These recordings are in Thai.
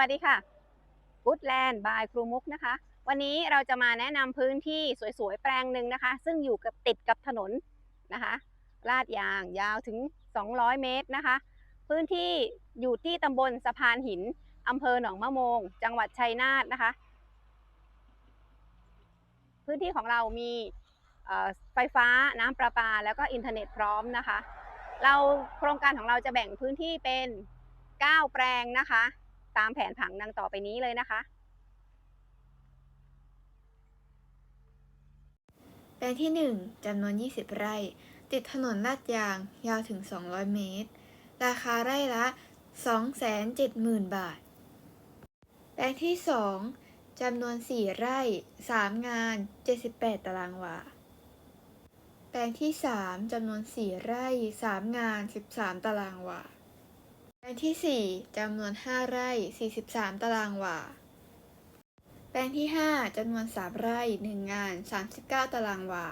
วัสดีค่ะ Goodland by ครูมุกนะคะ วันนี้เราจะมาแนะนำพื้นที่สวยๆ แปลงหนึ่งนะคะ ซึ่งอยู่กับติดกับถนนนะคะลาดยางยาวถึง 200 เมตรนะคะ พื้นที่อยู่ที่ตำบลสะพานหินอำเภอหนองมะโมง จังหวัดชัยนาทนะคะ พื้นที่ของเรามีไฟฟ้าน้ำประปา แล้วก็อินเทอร์เน็ตพร้อมนะคะ เราโครงการของเราจะแบ่งพื้นที่เป็น 9 แปลงนะคะ ตามแผนผังดังต่อไปนี้เลยนะคะ แปลงที่ 1จำนวน 20 ไร่ ติดถนนลาดยาง ยาวถึง 200 เมตร ราคาไร่ละ 270,000 บาท แปลงที่ 2จำนวน 4 ไร่ 3 งาน 78 ตารางวา แปลงที่ 3จำนวน 4 ไร่ 3 งาน 13 ตารางวา ลงที่ 4จำนวน 5 ไร่ 43 ตารางวา แปลงที่ 5จำนวน 3 ไร่ 1 งาน 39 ตารางวา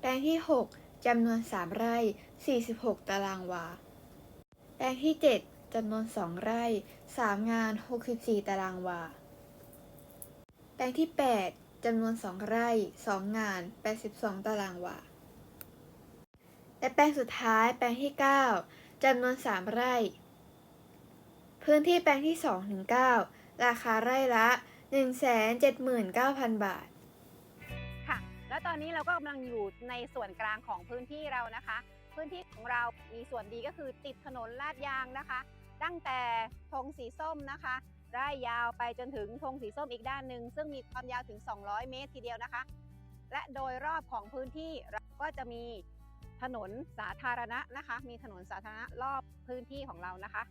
แปลงที่ 6จำนวน 3 ไร่ 46 ตารางวา แปลงที่ 7จำนวน 2 ไร่ 3 งาน 64 ตารางวา แปลงที่ 8จำนวน 2 ไร่ 2 งาน 82 ตารางวา และแปลงสุดท้ายแปลงที่ 9 จำนวน 3 ไร่ พื้นที่แปลงที่2ถึง9ราคาไร่ละ 179,000 บาท ค่ะ แล้วตอนนี้เราก็กำลังอยู่ในส่วนกลางของพื้นที่เรานะคะ พื้นที่ของเรามีส่วนดีก็คือติดถนนลาดยางนะคะ ตั้งแต่ธงสีส้มนะคะไร่ยาวไปจนถึงธงสีส้มอีกด้านหนึ่งซึ่งมีความยาวถึง 200 เมตรทีเดียวนะคะ และโดยรอบของพื้นที่เราก็จะมี ถนนสาธารณะนะคะ มีถนนสาธารณะรอบพื้นที่ของเรานะคะ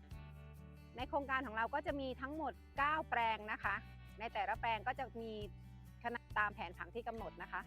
ในโครงการของเราก็จะมีทั้งหมด 9 แปลงนะคะ ในแต่ละแปลงก็จะมีขนาดตามแผนผังที่กำหนดนะคะ